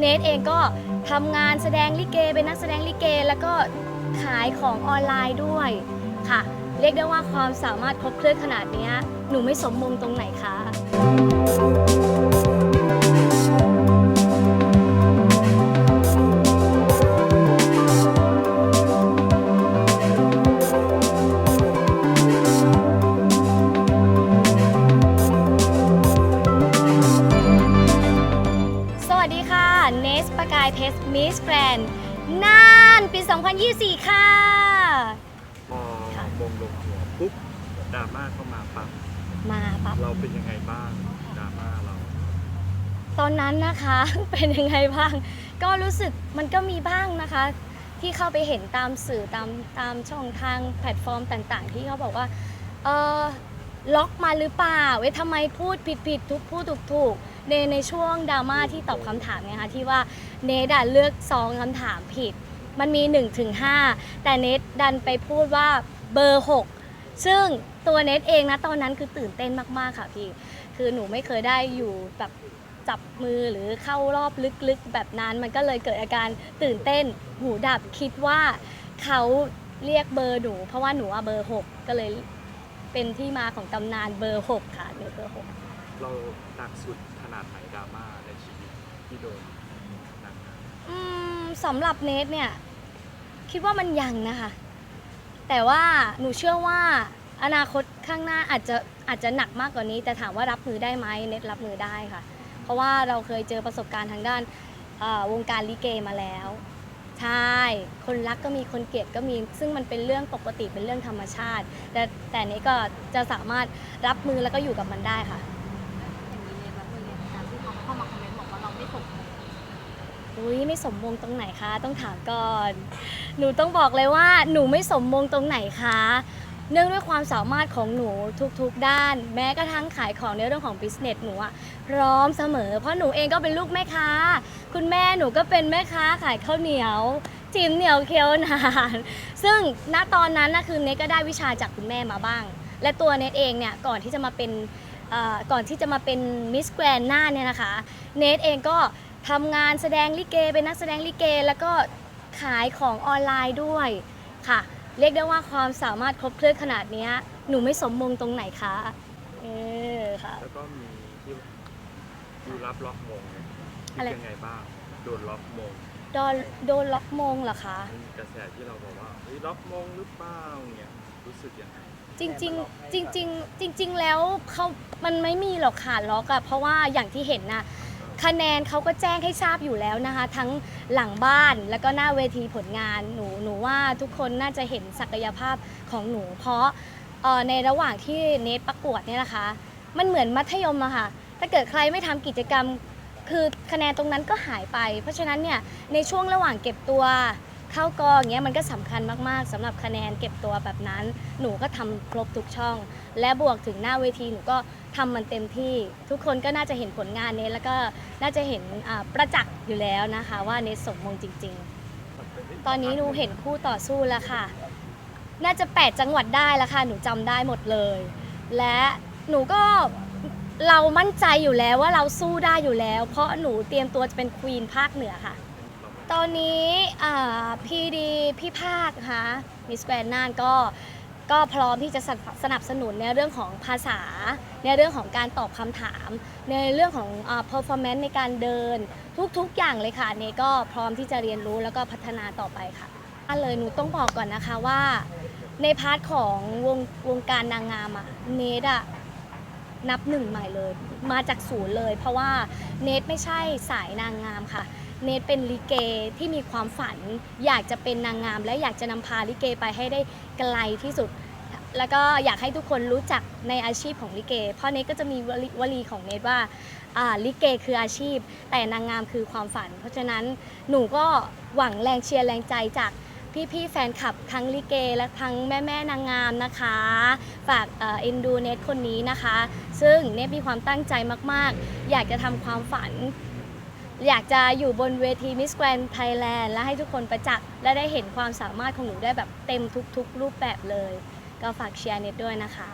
เนทเองก็ทำงานแสดงลิเกเป็นนักแสดงลิเก แล้วก็ขายของออนไลน์ด้วยค่ะ เรียกได้ว่าความสามารถครบเครื่องขนาดนี้หนูไม่สมมงตรงไหนคะ กายเพชรมิสแกรนน่านปี 2024 ค่ะ พอค่ะมงลงหัวปุ๊บดราม่าเข้ามาปั๊บมาปั๊บ เราเป็นยังไงบ้างดราม่าเรา ตอนนั้นนะคะ เป็นยังไงบ้าง ก็รู้สึกมันก็มีบ้างนะคะ ที่เข้าไปเห็นตามสื่อตามตามช่องทางแพลตฟอร์มต่าง ๆ ที่เขาบอกว่า เออ ล็อกมาหรือเปล่า เว้ยทำไมพูดผิดผิดทุกพูดถูกถูกในในช่วงดราม่าที่ตอบคำถามเนี่ยค่ะที่ว่าเนดเลือกซองคำถามผิด มันมี1ถึง5แต่เนทดันไปพูดว่าเบอร์ 6 ซึ่งตัวเนทเองนะตอนนั้นคือตื่นเต้นมากๆค่ะพี่ คือหนูไม่เคยได้อยู่แบบจับมือหรือเข้ารอบลึกๆ แบบนั้นมันก็เลยเกิดอาการตื่นเต้นหูดับคิดว่าเขาเรียกเบอร์หนู เพราะว่าหนูอะเบอร์ 6 ก็เลย เป็นที่มาของตำนานเบอร์6ค่ะเนทเบอร์6เราหนักสุดขนาดไหนดราม่าในชีวิตที่โดนหนักอืมสำหรับเนทเนี่ยคิดว่ามันยังนะคะ แต่ว่าหนูเชื่อว่าอนาคตข้างหน้าอาจจะอาจจะหนักมากกว่านี้ แต่ถามว่ารับมือได้ไหมเนทรับมือได้ค่ะ เพราะว่าเราเคยเจอประสบการณ์ทางด้านเอ่อวงการลิเกมาแล้ว ใช่ คนรักก็มีคนเกลียดก็มี ซึ่งมันเป็นเรื่องปกติเป็นเรื่องธรรมชาติ แต่แต่เนี้ก็จะสามารถรับมือแล้วก็อยู่กับมันได้ค่ะ อย่างนี้เลยแบบเอเนี่ยการที่เขาเข้ามาคอมเมนต์บอกว่าเราไม่สมบูรอุ้ยไม่สมมงตรงไหนคะ ต้องถามก่อน หนูต้องบอกเลยว่า หนูไม่สมมงตรงไหนคะ เนื่องด้วยความสามารถของหนูทุกๆด้าน แม้กระทั่งขายของในเรื่องของบิสเนสหนูอะพร้อมเสมอ เพราะหนูเองก็เป็นลูกแม่ค้า คุณแม่หนูก็เป็นแม่ค้าขายข้าวเหนียวจิมเหนียวเคี้ยวนานซึ่งณตอนนั้นนะคือเนทก็ได้วิชาจากคุณแม่มาบ้าง และตัวเนทเองเนี่ยก่อนที่จะมาเป็นก่อนที่จะมาเป็นมิสแกรนหน้าเนี่ยนะคะ เนทเองก็ทำงานแสดงลิเกเป็นนักแสดงลิเก แล้วก็ขายของออนไลน์ด้วยค่ะ เรียกได้ว่าความสามารถครบเครื่องขนาดเนี้ยหนูไม่สมมงตรงไหนคะเออค่ะ แล้วก็มีที่ที่รับล็อกมงเนี่ยอะไร เป็นยังไงบ้างโดนล็อกมงโดนโดนล็อกมงเหรอคะ มีกระแสที่เราบอกว่าเฮ้ยล็อกมงหรือเปล่าเนี่ยรู้สึกยังไงจริงๆจริงๆจริง ๆ แล้วเขามันไม่มีหรอกค่ะล็อกอะเพราะว่าอย่างที่เห็นนะ คะแนนเขาก็แจ้งให้ทราบอยู่แล้วนะคะ ทั้งหลังบ้านแล้วก็หน้าเวทีผลงานหนูหนูว่าทุกคนน่าจะเห็นศักยภาพของหนู เพราะเอ่อในระหว่างที่เนทประกวดเนี่ยนะคะ มันเหมือนมัธยมอะค่ะถ้าเกิดใครไม่ทำกิจกรรม คือคะแนนตรงนั้นก็หายไป เพราะฉะนั้นเนี่ยในช่วงระหว่างเก็บตัว เข้ากองอเงี้ยมันก็สำคัญมากๆสำหรับคะแนนเก็บตัวแบบนั้น หนูก็ทำครบทุกช่อง และบวกถึงหน้าเวทีหนูก็ทำมันเต็มที่ ทุกคนก็น่าจะเห็นผลงานเนทแล้วก็น่าจะเห็นประจักษ์อยู่แล้วนะคะ ว่าเนทสมมงจริง ๆ ตอนนี้หนูเห็นคู่ต่อสู้แล้วค่ะ น่าจะ 8 จังหวัดได้แล้วค่ะ หนูจำได้หมดเลย และหนูก็เรามั่นใจอยู่แล้วว่าเราสู้ได้อยู่แล้ว เพราะหนูเตรียมตัวจะเป็นควีนภาคเหนือค่ะ ตอนนี้พี่ดีพี่ภาคนะคะมิสแกรนน่านก็ก็พร้อมที่จะสนับสนับสนุนในเรื่องของภาษา ในเรื่องของการตอบคำถาม ในเรื่องของอ่า performance ในการเดิน ทุกๆอย่างเลยค่ะเนก็พร้อมที่จะเรียนรู้แล้วก็พัฒนาต่อไปค่ะอันเลยหนูต้องบอกก่อนนะคะว่าในพาร์ทของวงวงการนางงามอะเนทอะนับหนึ่งใหม่เลย มาจากศูนย์เลย เพราะว่าเนทไม่ใช่สายนางงามค่ะ เนทเป็นลิเกที่มีความฝัน อยากจะเป็นนางงาม และอยากจะนำพาลิเกไปให้ได้ไกลที่สุด แล้วก็อยากให้ทุกคนรู้จักในอาชีพของลิเก เพราะเนทก็จะมีวลีวลีของเนทว่าอ่าลิเกคืออาชีพ แต่นางงามคือความฝัน เพราะฉะนั้นหนูก็หวังแรงเชียร์แรงใจจากพี่ๆแฟนคลับทั้งลิเก และทั้งแม่ ๆ นางงามนะคะ ฝากเอ็นดูเนทคนนี้นะคะ ซึ่งเนทมีความตั้งใจมากๆ อยากจะทำความฝัน อยากจะอยู่บนเวทีมิสแกรนด์ไทยแลนด์และให้ทุกคนประจักษ์และได้เห็นความสามารถของหนูได้แบบเต็มทุกๆ รูปแบบเลย ก็ฝากเชียร์เน็ตด้วยนะคะ